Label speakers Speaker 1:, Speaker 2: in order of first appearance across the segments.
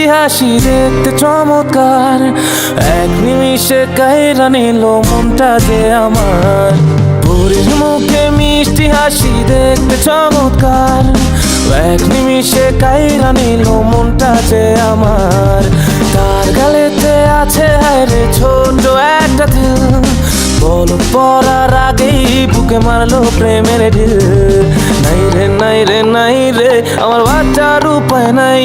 Speaker 1: মিষ্টি হাসি দেখতে চমৎকার। এক নিমিষে কাইরা নিল মনটা যে আমার। পরীর মুখে মিষ্টি হাসি দেখতে চমৎকার। এক নিমিষে কাইরা নিল মনটা যে আমার। তার গালেতে আছে হায়রে ছোট একটা দিল। বল পড়ার আগেই বুকে মারলো প্রেমের ঢিল। নাই রে নাই রে নাই রে, আমার বাচ্চার উপায় নাই।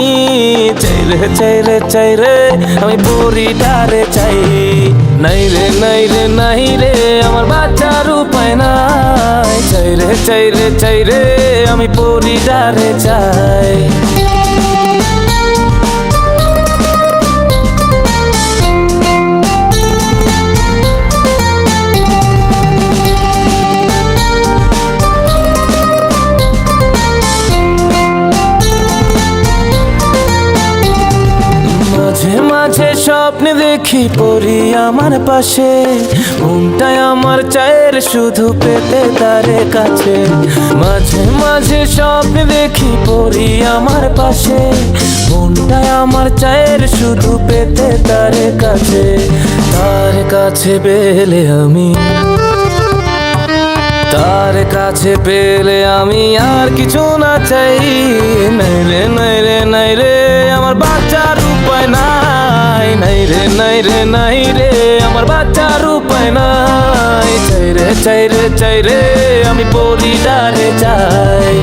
Speaker 1: রে, চাই রে চাই রে, আমি পরি ডারে চাই। নাই রে নাই রে নাই রে, আমার বাচ্চার উপায় নাই। চাই রে চাই রে চাই রে, আমি পরি ডারে চাই। মাঝে স্বপ্নে দেখি পরি আমার পাশে। ঘুমটায় আমার চায়ের শুধু পেতে তারে কাছে। মাঝে মাঝে স্বপ্নে দেখি পরি আমার পাশে। ঘুমটায় আমার চায়ের শুধু পেতে তারে কাছে। তার কাছে পেলে আমি। তার কাছে পেলে আমি আর কিছু না চাই। নাই রে নাই রে নাই রে, আমার বাচ্চার নাই নাই রে নাই রে, আমার বাচ্চার উপায় নাই। চাই রে চাই রে চাই রে, আমি পরিদারে চাই।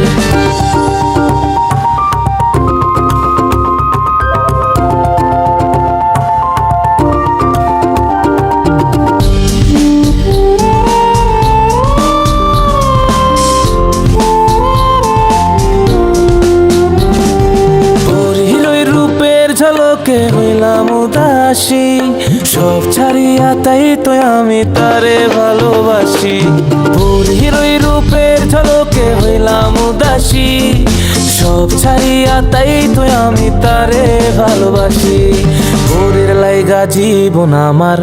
Speaker 1: ঝলকে হইলাম উদাসী। সব ছাড়িয়া তাই তো আমি তারে ভালোবাসি। ওই রূপের ঝলকে হইলাম উদাসী। সব ছাড়িয়া তাই তো আমি তারে ভালোবাসি। পরির লাইগা জীবন আমার।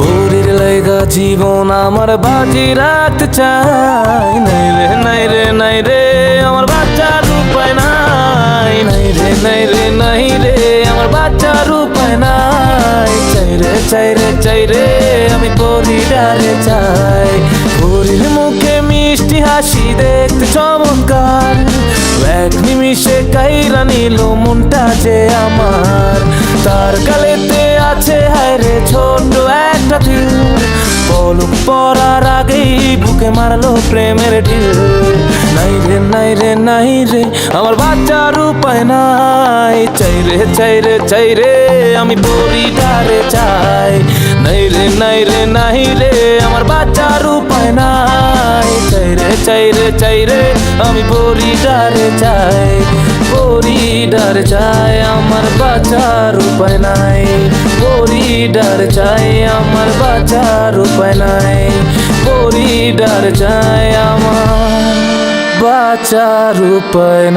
Speaker 1: পরির লাইগা জীবন আমার বাজি রাখতে চাই। নাই রে নাই রে নাই রে, আমার নাই রে নাই রে, আমার বাচ্চার উপায় নাই। চাই রে চাই রে চাই রে, আমি পরিডারে চাই। পরির মুখে মিষ্টি হাসি দেখতে চমৎকার। এক নিমিষে কাইরা নিল মনটা যে আমার। তার গালেতে আছে, হায় রে ছোট একটা দিল। পলক পরার আগেই বুকে মারলো প্রেমের ঢিল। নাই রে নাই রে নাই রে, আমার বাচ্চার নাই। চাই রে চাই রে চাই রে, আমি পরিটারে চাই। নাই রে নাই রে নাই রে, আমার বাচ্চার উপায় নাই। চাই রে চাই রে চাই রে, আমি পরিটারে চাই। পরিডার চাই, আমার বাচ্চার উপায় নাই। পরিডার চাই, আমার বাচ্চার উপায় নাই। পরিডার চাই আমার বাচ্চার উপায়